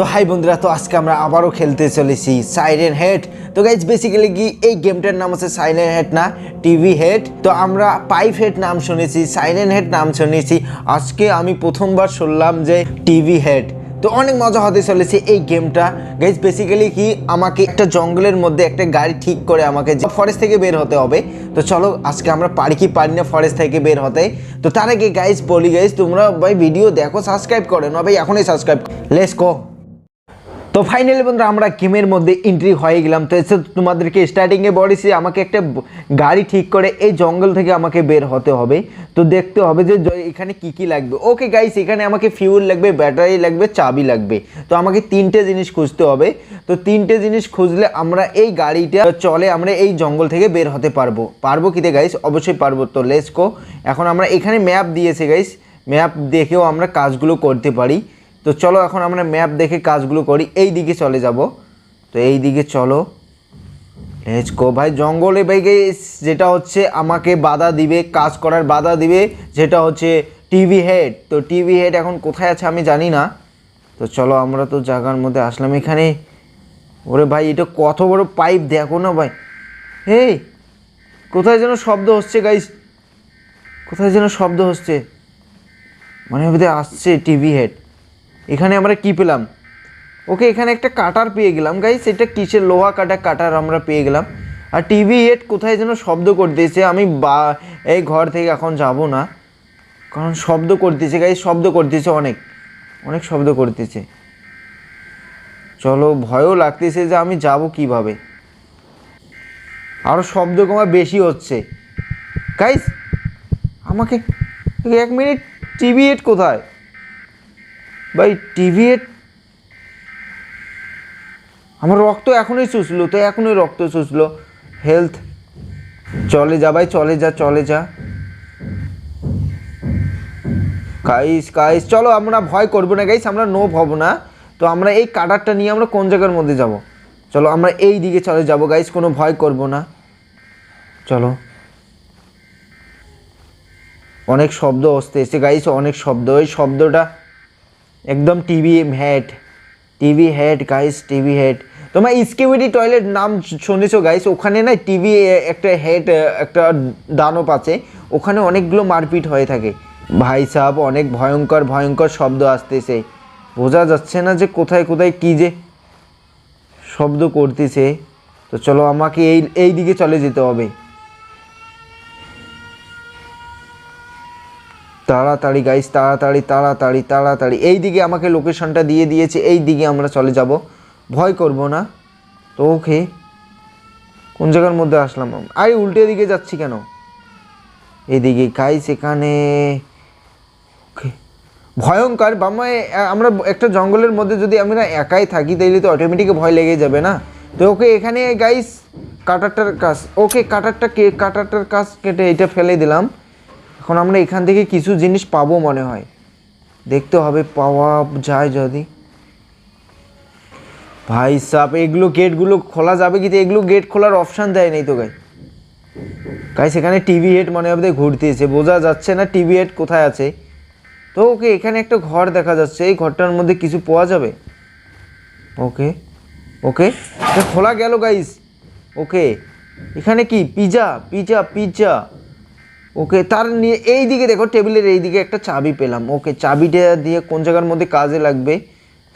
তো হাই বন্ধুরা, তো আজকে আমরা আবারও খেলতে চলেছি সাইরেন হেড তো গাইজ বেসিক্যালি কি এই গেমটার নাম আছে সাইরেন হেড না টিভি হেড তো আমরা পাইপ হেড নাম শুনেছি সাইরেন হেড নাম শুনেছি। আজকে আমি প্রথমবার শুনলাম যে টিভি হেড তো অনেক মজা হতে চলেছে এই গেমটা গাইজ বেসিক্যালি কি আমাকে একটা জঙ্গলের মধ্যে একটা গাড়ি ঠিক করে আমাকে ফরেস্ট থেকে বের হতে হবে। তো চলো, আজকে আমরা পারি কি পারি না ফরেস্ট থেকে বের হতে। তো তার আগে গাইজ বলি গাইজ তোমরা ভাই ভিডিও দেখো সাবস্ক্রাইব করে, না ভাই এখনই সাবস্ক্রাইব লেস কো তো ফাইনালি বন্ধুরা, আমরা গেমের মধ্যে এন্ট্রি হয়ে গেলাম। তো এসে তোমাদেরকে স্টার্টিংয়ে বলেছি, আমাকে একটা গাড়ি ঠিক করে এই জঙ্গল থেকে আমাকে বের হতে হবে। তো দেখতে হবে যে এখানে কি কি লাগবে। ওকে গাইস এখানে আমাকে ফিউল লাগবে ব্যাটারি লাগবে, চাবি লাগবে। তো আমাকে তিনটে জিনিস খুঁজতে হবে। তো তিনটে জিনিস খুঁজলে আমরা এই গাড়িটা চলে আমরা এই জঙ্গল থেকে বের হতে পারব। পারব কিতে গাইস অবশ্যই পারব। তো লেসকো এখন আমরা এখানে ম্যাপ দিয়েছে গাইস ম্যাপ দেখেও আমরা কাজগুলো করতে পারি। তো চলো এখন আমরা ম্যাপ দেখে কাজগুলো করি। এই দিকে চলে যাব। তো এই দিকে চলো গো ভাই জঙ্গলে ভাই guys, যেটা হচ্ছে আমাকে বাধা দিবে কাজ করার বাধা দিবে যেটা হচ্ছে টিভি হেড তো টিভি হেড এখন কোথায় আছে আমি জানি না। তো চলো আমরা তো জায়গার মধ্যে আসলাম এখানে। ওরে ভাই এটা কত বড় পাইপ দেখো না ভাই। এই কোথায় যেন শব্দ হচ্ছে গাইস কোথায় যেন শব্দ হচ্ছে। মানে বোধহয় আসছে টিভি হেড এখানে আমরা কি পেলাম? ওকে, এখানে একটা কাটার পেয়ে গেলাম। গাইস এটা কিসের? লোহা কাটা কাটার আমরা পেয়ে গেলাম। আর টিভি হেড কোথায় যেন শব্দ করতেছে আমি বা, এই ঘর থেকে এখন যাব না। কারণ শব্দ করতেছে গাইস শব্দ করতেছে অনেক। অনেক শব্দ করতেছে চলো, ভয়ও লাগতেছে যে আমি যাব কীভাবে। আরও শব্দ কমা বেশি হচ্ছে। গাইস আমাকে, এক মিনিট, টিভি হেড কোথায়? ভাই টিভি আমার রক্ত এখনই চুষলো, তো এখনই রক্ত চুষলো। হেলথ চলে যা ভাই, চলে যা চলে যা। গাইস গাইস চলো আমরা ভয় করব না গাইস আমরা নো হব না। তো আমরা এই কাটারটা নিয়ে আমরা কোন জায়গার মধ্যে যাব? চলো আমরা এই দিকে চলে যাব গাইস কোনো ভয় করব না। চলো। অনেক শব্দ আসতে এসে গাইস অনেক শব্দ, ওই শব্দটা একদম TV head TV head guys TV head তোমার স্কিউরিটি টয়লেট নাম শুনেছো গাইস ওখানে না টিভি একটা হেড একটা দানব আছে। ওখানে অনেকগুলো মারপিট হয়ে থাকে। ভাই সাহেব অনেক ভয়ঙ্কর ভয়ঙ্কর শব্দ আসতেছে। বোঝা যাচ্ছে না যে কোথায় কোথায় কী যে শব্দ করতেছে। তো চলো আমাকে এই এই দিকে চলে যেতে হবে। তাড়াতাড়ি গাইস তাড়াতাড়ি তাড়াতাড়ি তাড়াতাড়ি। এই দিকে আমাকে লোকেশনটা দিয়ে দিয়েছে, এই দিকে আমরা চলে যাব। ভয় করব না। তো ওকে, কোন জায়গার মধ্যে আসলাম আরে, উল্টে দিকে যাচ্ছি কেন? এদিকে গাইস এখানে. ভয়ঙ্কর বামায় আমরা একটা জঙ্গলের মধ্যে যদি আমরা একাই থাকি, তাইলে তো অটোমেটিক ভয় লেগে যাবে না। তো ওকে, এখানে গাইস কাটারটার কাজ ওকে কাটারটা কে কাটারটার কাজ কেটে এটা ফেলে দিলাম। এখন আমরা এখান থেকে কিছু জিনিস পাবো মনে হয়। দেখতে হবে, পাওয়া যায় যদি। ভাই সাপ এগুলো গেটগুলো খোলা যাবে কি? এগুলো গেট খোলার অপশান দেয় নাই তো গাই। গাই সেখানে টিভি হেড মনে হবে ঘুরতেছে বোঝা যাচ্ছে না টিভি হেড কোথায় আছে। তো ওকে, এখানে একটা ঘর দেখা যাচ্ছে। এই ঘরটার মধ্যে কিছু পাওয়া যাবে? ওকে ওকে খোলা গেল গাইস। ওকে, এখানে কি? Pizza pizza pizza. ওকে, তার নিয়ে এই দিকে দেখো, টেবিলের এই দিকে একটা চাবি পেলাম। ওকে, চাবিটা দিয়ে কোন জায়গার মধ্যে কাজে লাগবে?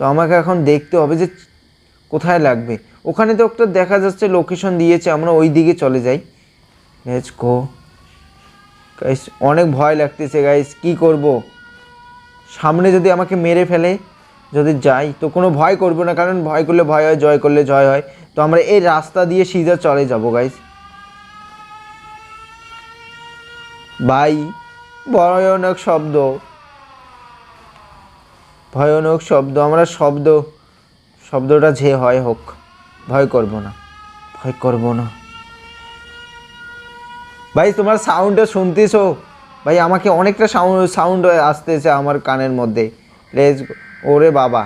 তো আমাকে এখন দেখতে হবে যে কোথায় লাগবে। ওখানে তো একটা দেখা যাচ্ছে লোকেশন দিয়েছে, আমরা ওই দিকে চলে যাই। লেটস গো গাইস অনেক ভয় লাগতেছে গাইস কি করব? সামনে যদি আমাকে মেরে ফেলে, যদি যাই, তো কোনো ভয় করব না, কারণ ভয় করলে ভয় হয়, জয় করলে জয় হয়। তো আমরা এই রাস্তা দিয়ে সিধা চলে যাব গাইস ভাই, ভয়ানক শব্দ। ভয়ানক শব্দ, আমরা শব্দ, শব্দটা যে হয় হোক, ভয় করব না, ভয় করব না। ভাই, তোমার সাউন্ডটা শুনতেছো? ভাই, আমাকে অনেকটা সাউন্ড সাউন্ড আসতেছে আমার কানের মধ্যে। লেজ, ওরে বাবা।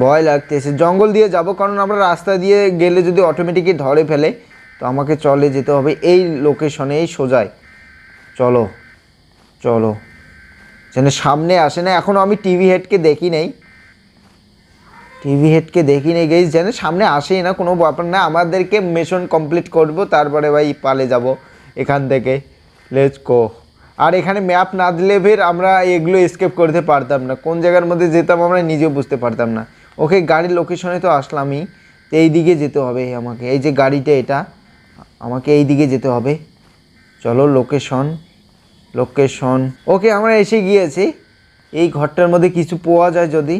ভয় লাগতেছে। জঙ্গল দিয়ে যাব, কারণ আমরা রাস্তা দিয়ে গেলে যদি অটোমেটিকই ধরে ফেলে তো আমাকে চলে যেতে হবে এই লোকেশনে এই সোজায়। চলো চলো। যেন সামনে আসে না এখনও আমি টিভি হেডকে দেখি নাই। টিভি হেডকে দেখি নেই গেছি জানে সামনে আসেই না, কোনো ব্যাপার না। আমাদেরকে মিশন কমপ্লিট করব, তারপরে ভাই পালে যাব এখান থেকে। লেটস গো আর এখানে ম্যাপ না দিলে ফের আমরা এগুলো এসকেপ করতে পারতাম না। কোন জায়গার মধ্যে যেতাম আমরা নিজেও বুঝতে পারতাম না। ওকে গাড়ির লোকেশনে তো আসলামই। তো এই দিকে যেতে হবে আমাকে। এই যে গাড়িটা, এটা। আমাকে এই দিকে যেতে হবে। চলো লোকেশন লোকেশন। ওকে, আমরা এসে গিয়েছি। এই ঘরটার মধ্যে কিছু পাওয়া যায় যদি।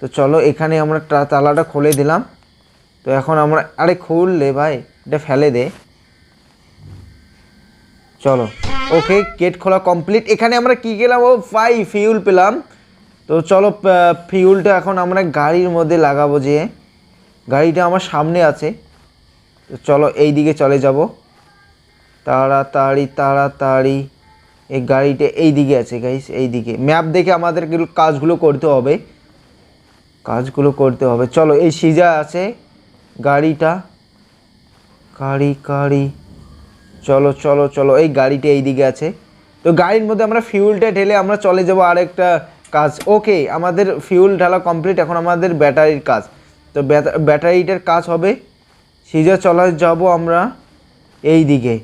তো চলো, এখানে আমরা তালাটা খুলে দিলাম। তো এখন আমরা, আরে খুললে ভাই, এটা ফেলে দে। চলো। ওকে, গেট খোলা কমপ্লিট। এখানে আমরা কি গেলাম? ও ফাই ফিউল পেলাম। তো চলো ফিউলটা এখন আমরা গাড়ির মধ্যে লাগাবো যে। গাড়িটা আমার সামনে আছে। চলো এই দিকে চলে যাব। তাড়াতাড়ি তাড়াতাড়ি। এই গাড়িটা এই দিকে আছে গাইস এই দিকে। ম্যাপ দেখে আমাদের কাজগুলো করতে হবে। কাজগুলো করতে হবে। চলো এই সিজা আছে গাড়িটা। গাড়ি গাড়ি। চলো চলো চলো, এই গাড়িটা এই দিকে আছে। তো গাড়ির মধ্যে আমরা ফিউলটা ঢেলে আমরা চলে যাব আরেকটা কাজ। ওকে আমাদের ফিউল ঢালা কমপ্লিট এখন আমাদের ব্যাটারির কাজ। তো ব্যাটারিটার কাজ হবে সিজা চলে যাব আমরা এই দিকে।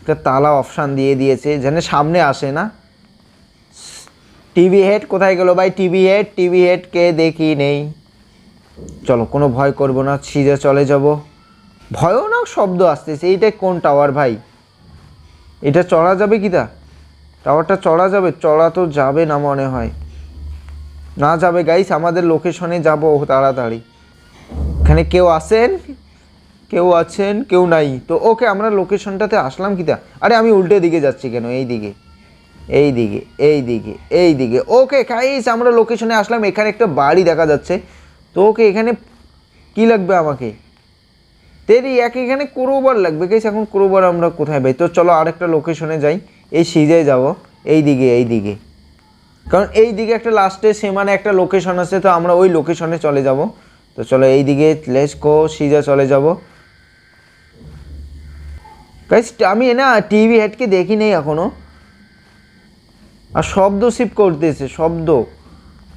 একটা তালা অপশান দিয়ে দিয়েছে, যেন সামনে আসে না। টিভি হেড কোথায় গেল ভাই? টিভি হেড টিভি হেড কে দেখি নেই। চলো, কোনো ভয় করব না, সিজা চলে যাব। ভয়ানক শব্দ আসতেছে, এইটা কোন টাওয়ার ভাই? এটা চড়া যাবে কি তা? টাওয়ারটা চড়া যাবে? চড়া তো যাবে না মনে হয়। না যাবে গাইস আমাদের লোকেশনে যাব তাড়াতাড়ি। এখানে কেউ আসেন কেউ আছেন, কেউ নাই। তো ওকে আমরা লোকেশনটাতে আসলাম কি তা? আরে আমি উল্টো দিকে যাচ্ছি কেন? এই দিকে এই দিকে এই দিকে এই দিকে। ওকে গাইস আমরা লোকেশনে আসলাম, এখানে একটা বাড়ি দেখা যাচ্ছে। তো ওকে এখানে কি লাগবে আমাকে? তেরি, এক এখানে ক্রোবার লাগবে। কেস এখন ক্রোবার আমরা কোথায় পাই? তো চলো আরেকটা লোকেশনে যাই। এই সিজে যাব। এই দিকে এই দিকে। কারণ এই দিকে একটা লাস্টে সীমানে একটা লোকেশন আছে, তো আমরা ওই লোকেশনে চলে যাব। তো চলো এই দিকে লেস কো সিজা চলে যাব। গাইস আমি না টিভি হেডকে দেখি নেই এখনও। আর শব্দ সিপ করতেছে, শব্দ।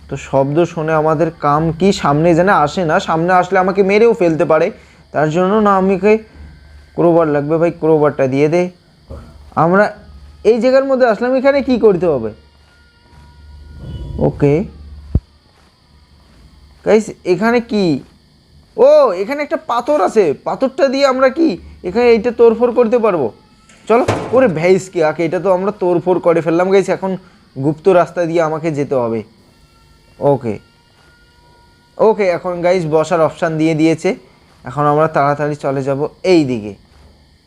তো শব্দ শুনে আমাদের কাম কি সামনে যেন আসে না, সামনে আসলে আমাকে মেরেও ফেলতে পারে। তার জন্য না আমাকে ক্রোবার লাগবে ভাই ক্রোবারটা দিয়ে দে। আমরা এই জায়গার মধ্যে আসলাম, এখানে কি করতে হবে? ওকে। গাইস এখানে কি? ও, এখানে একটা পাথর আছে। পাথরটা দিয়ে আমরা কি এখানে এইটা তোড়ফোড় করতে পারব। চলো, ওরে ভেইস কি আকে, এটা তো আমরা তোড়ফোড় করে ফেললাম গাইস এখন গুপ্ত রাস্তা দিয়ে আমাকে যেতে হবে। ওকে ওকে এখন গাইস বসার অপশান দিয়ে দিয়েছে। এখন আমরা তাড়াতাড়ি চলে যাব এই দিকে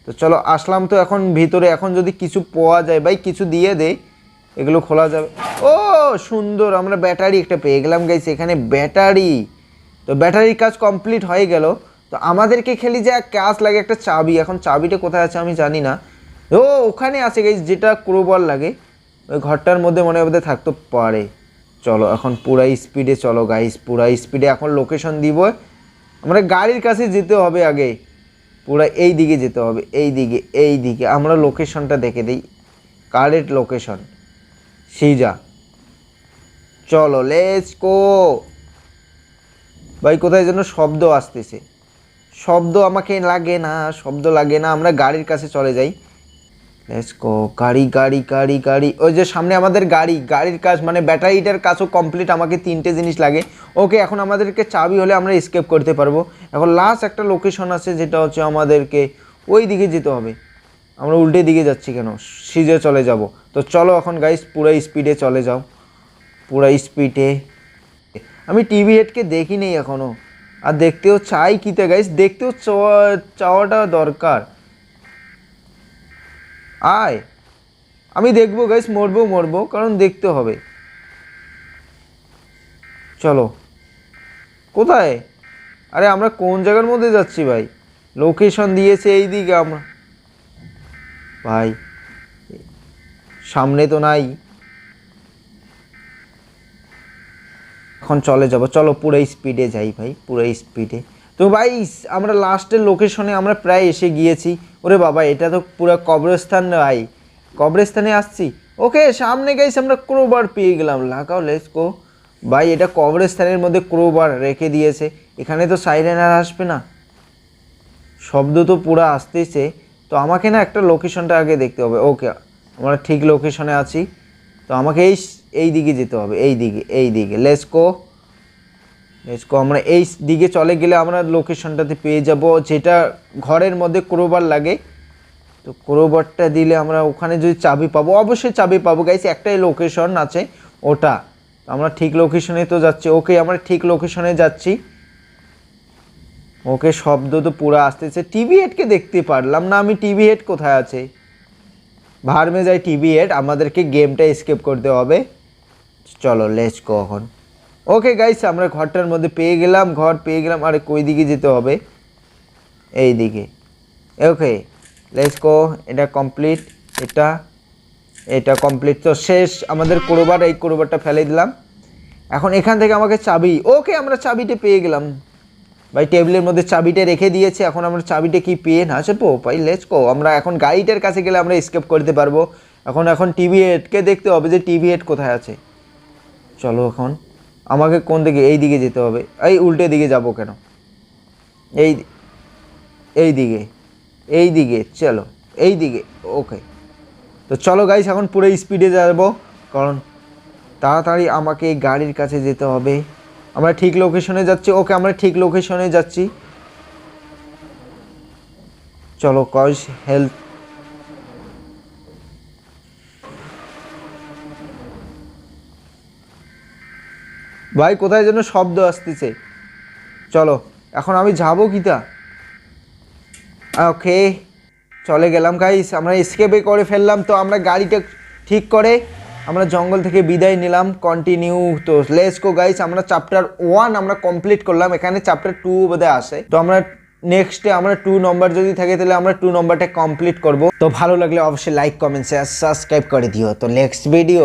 তো চলো, আসলাম তো এখন ভিতরে। এখন যদি কিছু পাওয়া যায়, ভাই, কিছু দিয়ে দে এগুলো খোলা যাবে। ও, সুন্দর, আমরা ব্যাটারি একটা পেয়ে গেলাম গাইস এখানে ব্যাটারি। তো ব্যাটারির কাজ কমপ্লিট হয়ে গেল। তো আমাদেরকে খেলি যে কাজ লাগে, একটা চাবি। এখন চাবিটা কোথায় আছে আমি জানি না। ও, ওখানে আছে গাইস যেটা ক্রোবল লাগে, ওই ঘরটার মধ্যে মনে হয় থাকতে পারে। চলো, এখন পুরাই স্পিডে চলো গাইস পুরাই স্পিডে এখন লোকেশন দিব। আমরা গাড়ির কাছে যেতে হবে আগে। পুরা এই দিকে যেতে হবে, এই দিকে এই দিকে। আমরা লোকেশনটা দেখে দিই। কারেক্ট লোকেশন সিজা চলো লেটস গো ভাই, কোথায় যেন শব্দ আসতেছে। শব্দ আমাকে লাগে না, শব্দ লাগে না। আমরা গাড়ির কাছে চলে যাই। লেটস গো গাড়ি গাড়ি গাড়ি গাড়ি। ওই যে সামনে আমাদের গাড়ি। গাড়ির কাজ মানে ব্যাটারিটার কাজও কমপ্লিট আমাকে তিনটে জিনিস লাগে। ওকে, এখন আমাদেরকে চাবি হলে আমরা স্কেপ করতে পারব। এখন লাস্ট একটা লোকেশন আছে, যেটা হচ্ছে আমাদেরকে ওই দিকে যেতে হবে। আমরা উল্টে দিকে যাচ্ছি কেন? সিজে চলে যাব। তো চলো এখন গাইস পুরো স্পিডে চলে যাও। পুরো স্পিডে আমি টিভি হেডকে দেখি নেই এখনও আর দেখতেও চাই কিতে গাইস দেখতেও চাওয়া- চাওয়াটা দরকার। আয়। আমি দেখব গাইস মরবো মরবো, কারণ দেখতে হবে। চলো। কোথায়? আরে আমরা কোন জায়গার মধ্যে যাচ্ছি, ভাই? লোকেশন দিয়েছে এই দিকে আমরা। ভাই, সামনে তো নাই। এখন চলে যাব। চলো পুরো স্পিডে যাই ভাই, পুরো স্পিডে তো ভাই, আমরা লাস্টের লোকেশনে আমরা প্রায় এসে গিয়েছি। ওরে বাবা, এটা তো পুরো কবরস্থান ভাই। কবরস্থানে আসছি। ওকে, সামনে গাইস আমরা ক্রোবার পেয়ে গেলাম। লাগাও লেটস গো ভাই, এটা কবরস্থানের মধ্যে ক্রোবার রেখে দিয়েছে। এখানে তো সাইরেন আর আসবে না। শব্দ তো পুরো আসতেছে। তো আমাকে না একটা লোকেশনটা আগে দেখতে হবে। ওকে, আমরা ঠিক লোকেশনে আছি। তো আমাকে এই এই দিকে যেতে হবে, এই দিকে এই দিকে। লেসকো লেসকো আমরা এই দিকে চলে গেলে আমরা লোকেশনটাতে পেয়ে যাব, যেটা ঘরের মধ্যে ক্রোবার লাগে। তো ক্রোবারটা দিলে আমরা ওখানে যদি চাবি পাবো, অবশ্যই চাবি পাবো। গাইস একটাই লোকেশন আছে, ওটা। আমরা ঠিক লোকেশনে তো যাচ্ছি। ওকে আমরা ঠিক লোকেশনে যাচ্ছি। ওকে শব্দ তো পুরো আসতেছে। টিভি হেডকে দেখতে পারলাম না, আমি টিভি হেড কোথায় আছে? ভার্মে যাই টিভি হেড আমাদেরকে গেমটা স্কেপ করতে হবে। চলো লেস গো এখন। ওকে গাইস আমরা ঘরটার মধ্যে পেয়ে গেলাম, ঘর পেয়ে গেলাম, আরে কই দিকে যেতে হবে। এই দিকে। ওকে লেটস গো এটা কমপ্লিট এটা এটা কমপ্লিট তো শেষ, আমাদের কোরোবার এই কোরোবারটা ফেলে দিলাম। এখন এখান থেকে আমাকে চাবি ওকে আমরা চাবিটা পেয়ে গেলাম। ভাই, টেবিলের মধ্যে চাবিটা রেখে দিয়েছে, এখন আমরা চাবিটা কি পেয়ে না চেপো ভাই লেটস গো আমরা এখন গাড়িটার কাছে গেলে আমরা স্কেপ করতে পারব। এখন এখন টিভি হেডকে দেখতে হবে যে টিভি হেড কোথায় আছে। চলো এখন। আমাকে কোন দিকে? এই দিকে যেতে হবে। এই উল্টে দিকে যাব কেন? এই এই দিকে। এই দিকে। চলো। এই দিকে। ওকে। তো চলো গাইস এখন পুরো স্পিডে যাব। কারণ তাড়াতাড়ি আমাকে গাড়ির কাছে যেতে হবে। আমরা ঠিক লোকেশনে যাচ্ছি। ওকে, আমরা ঠিক লোকেশনে যাচ্ছি। চলো কজ হেলথ ভাই, কোথায় যেন শব্দ আসতেছে। চলো, এখন আমি যাব কিতা? ওকে, চলে গেলাম গাইস আমরা স্কেপে করে ফেললাম তো আমরা গাড়িটা ঠিক করে আমরা জঙ্গল থেকে বিদায় নিলাম কন্টিনিউ তো লেস গো গাইস আমরা চ্যাপ্টার ওয়ান আমরা কমপ্লিট করলাম, এখানে চ্যাপ্টার টু বোধহয় আসে তো আমরা নেক্সটে আমরা টু নম্বর যদি থাকে তাহলে আমরা টু নম্বরটা কমপ্লিট করব। তো ভালো লাগলে অবশ্যই লাইক কমেন্ট শেয়ার সাবস্ক্রাইব করে দিও। তো নেক্সট ভিডিও